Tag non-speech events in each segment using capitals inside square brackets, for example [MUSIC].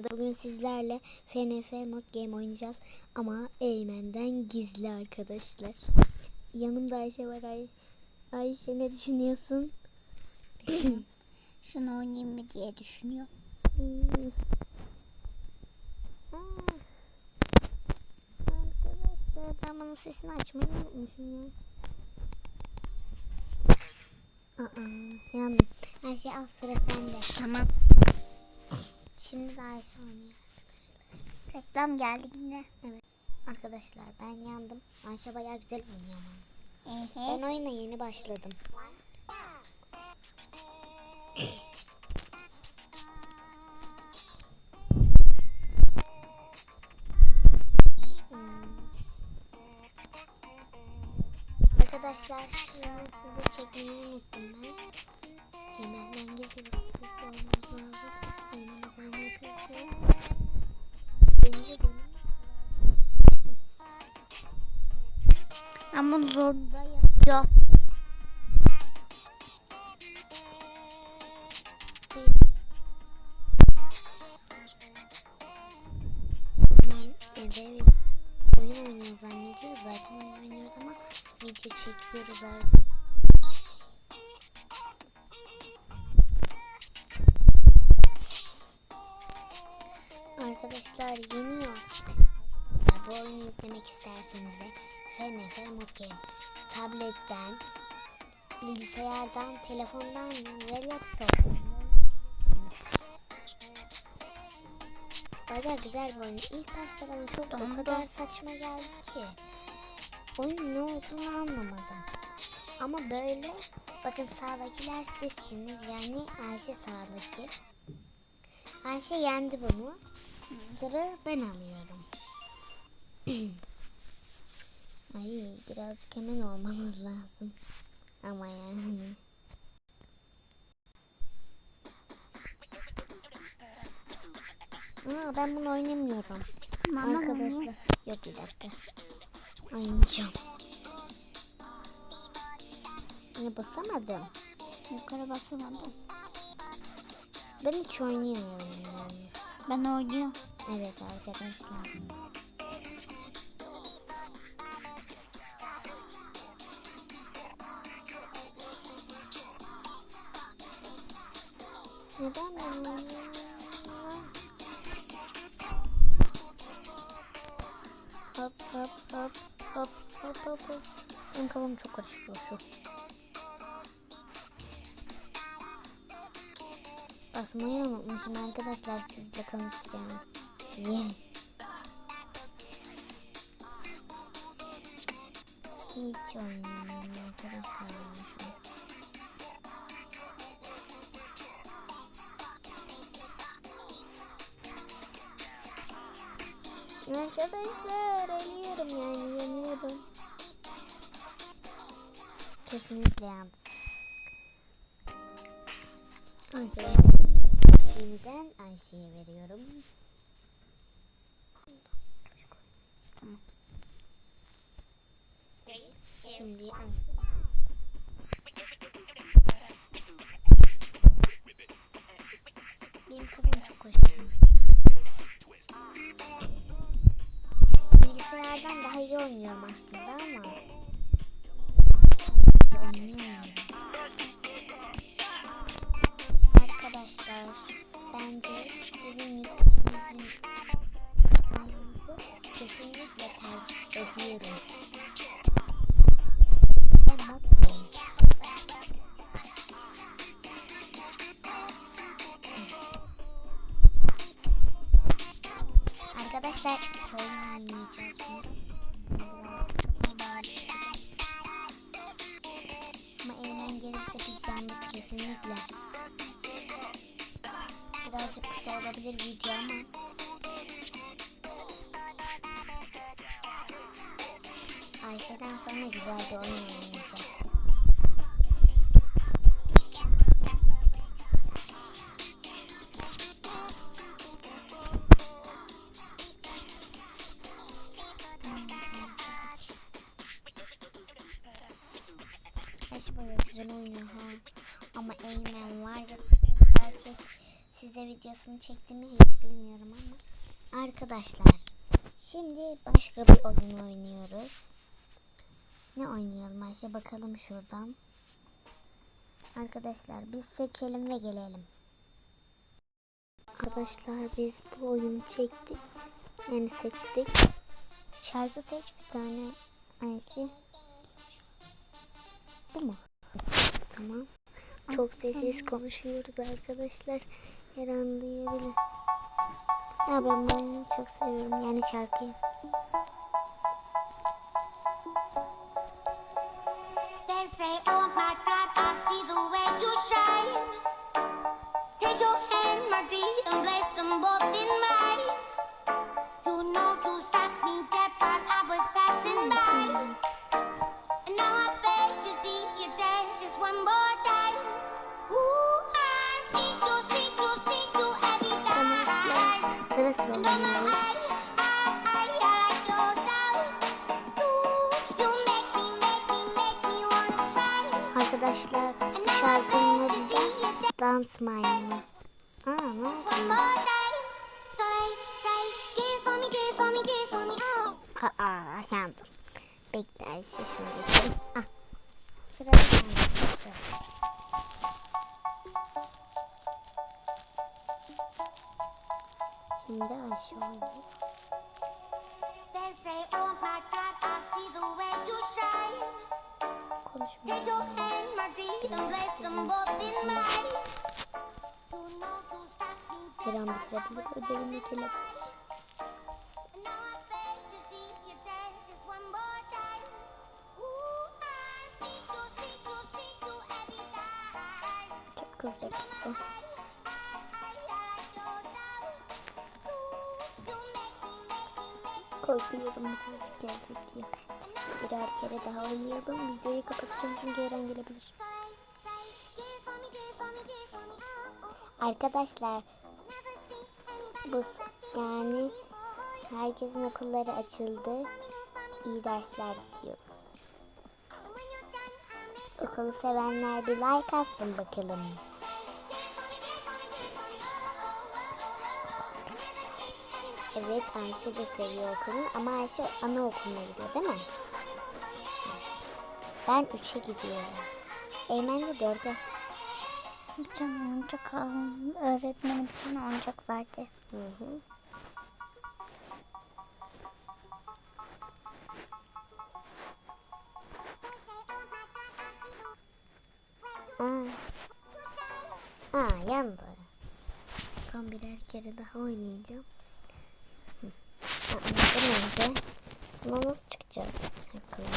arkadaşlar. Bugün sizlerle FNF Mod Game oynayacağız. Ama Eymen'den gizli arkadaşlar. Yanımda Ayşe var. Ay Ayşe ne düşünüyorsun? [LAUGHS] Şunu oynayayım mı diye düşünüyor. Hmm. Aa. Arkadaşlar ben bunun sesini açmayı unutmuşum ya. Aa, yandım. Ayşe al sıra sende. Tamam. Şimdi de Ayşe oynuyor. Reklam geldi yine. Arkadaşlar ben yandım. Ayşe bayağı güzel oynuyor ama. Evet. Ben oyuna yeni başladım. Arkadaşlar size çekmeyi unuttum ben. Hemen gizli bir. Ben bunu zorda yapıyorum. Evde oyun oynuyor zannediyor. Zaten oyun oynuyoruz ama video çekiyoruz artık. Arkadaşlar yeniyor. Ya Bu oyunu yüklemek isterseniz de FNF Mod Game tabletten, bilgisayardan, telefondan ve laptoptan Baya güzel bir oyun. İlk başta bana çok o kadar saçma geldi ki. Oyunun ne olduğunu anlamadım. Ama böyle bakın sağdakiler sizsiniz. Yani Ayşe sağdaki. Ayşe yendi bunu. Sıra ben alıyorum. [CLEARS THROAT] Ay birazcık hemen olmamız lazım. Ama yani. Aa, ben bunu oynamıyorum. Tamam Arkadaşlar. Yok bir dakika. Oynayacağım. Yine basamadım. Yukarı basamadım. Ben hiç oynayamıyorum yani. Ben oynuyorum. Evet arkadaşlar. Neden ben? Hop hop hop hop hop hop hop. Benim kafam çok karışıyor şu. Basmayı unutmuşum arkadaşlar sizle konuşacağım. Yeah. Hiç oynayamıyorum arkadaşlar şu an. Arkadaşlar ölüyorum yani yanıyorum. Kesinlikle yandım. Ayşe'ye Şimdiden Ayşe'ye veriyorum. Şimdi Ayşe. Benim kafam çok karışıyor. Bilgisayardan daha iyi oynuyorum aslında ama oynayamıyorum. Bence sizin yüklerinizin kesinlikle tercih ediyorum. Arkadaşlar oyun oynayacağız bunu. Ama Eymen gelirse biz yandık kesinlikle. Birazcık kısa olabilir video ama. Ayşe'den sonra güzel bir oyun oynayacağız. Ayşe böyle güzel oynuyor ha. Ama Eymen var ya belki size videosunu çektim mi hiç bilmiyorum Arkadaşlar şimdi başka bir oyun oynuyoruz. Ne oynayalım Ayşe bakalım şuradan. Arkadaşlar biz seçelim ve gelelim. Arkadaşlar biz bu oyunu çektik. Yani seçtik. Şarkı seç bir tane Ayşe. Bu mu? Tamam. Çok sessiz konuşuyoruz arkadaşlar. Her an duyabilir. Ya ben bu oyunu çok seviyorum. Yani şarkıyı. Dance for me, dance for me, dance for me. Oh. Aa yandım. Bekle Ayşe şimdi. Ah. Sıra arkadaşlar. You stopped me Her dead an bitirebilir, ödevini gelebilir. And now I Korkuyorum birazcık gelecek diye. Birer kere daha oynayalım. Videoyu kapatacağım çünkü her an gelebilir. Arkadaşlar bu yani herkesin okulları açıldı. İyi dersler diliyorum. Okulu sevenler bir like atsın bakalım. Evet Ayşe de seviyor okulu ama Ayşe anaokuluna gidiyor değil mi? Ben 3'e gidiyorum. Eymen de 4'e. Bir tane oyuncak aldım. Öğretmenim bir tane oyuncak verdi. Hı hı. Aa, aa yandı. Son birer kere daha oynayacağım. Ama nasıl çıkacağız? Bakalım.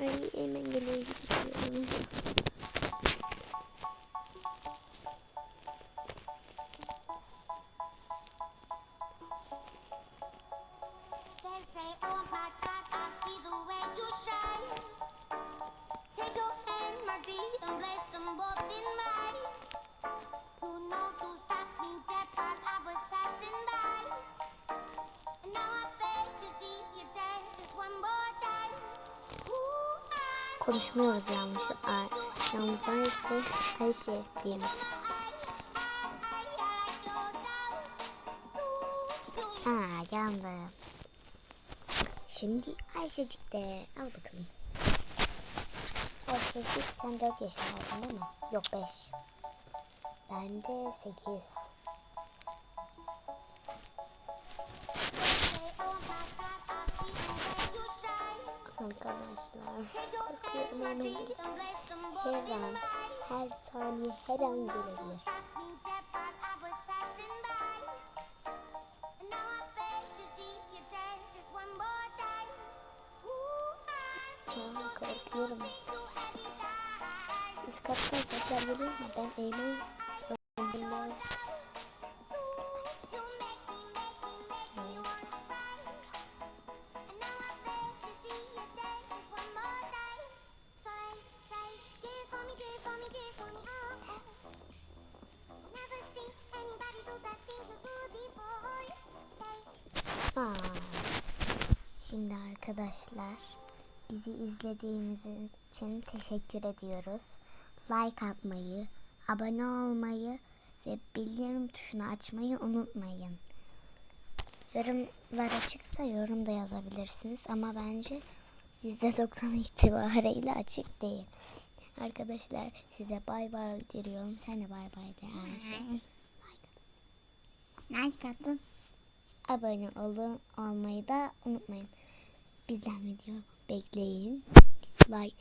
Ay hemen geliyor. Konuşmuyoruz yanlış. Yalnız Ayşe, Ayşe diyelim. Aa yandı. Şimdi Ayşecik de al bakalım. Ayşecik sen 4 yaşındaydın değil mi? Yok 5. Ben de 8. Arkadaşlar korkuyorum hemen. Her an, her saniye, her an gelebilir. Aa, korkuyorum. Üst kattan sesler geliyor mu? Ben Eymen Şimdi arkadaşlar bizi izlediğiniz için teşekkür ediyoruz. Like atmayı, abone olmayı ve bildirim tuşunu açmayı unutmayın. Yorumlar açıksa yorum da yazabilirsiniz ama bence %90 itibariyle açık değil. Arkadaşlar size bay bay diliyorum. Sen de bay bay de Ayşe. Ne çıkarttın? Abone olun, olmayı da unutmayın. Bizden video bekleyin. Like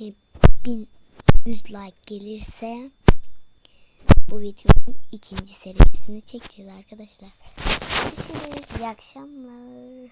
e, bin yüz like gelirse bu videonun ikinci serisini çekeceğiz arkadaşlar. Görüşürüz. İyi akşamlar.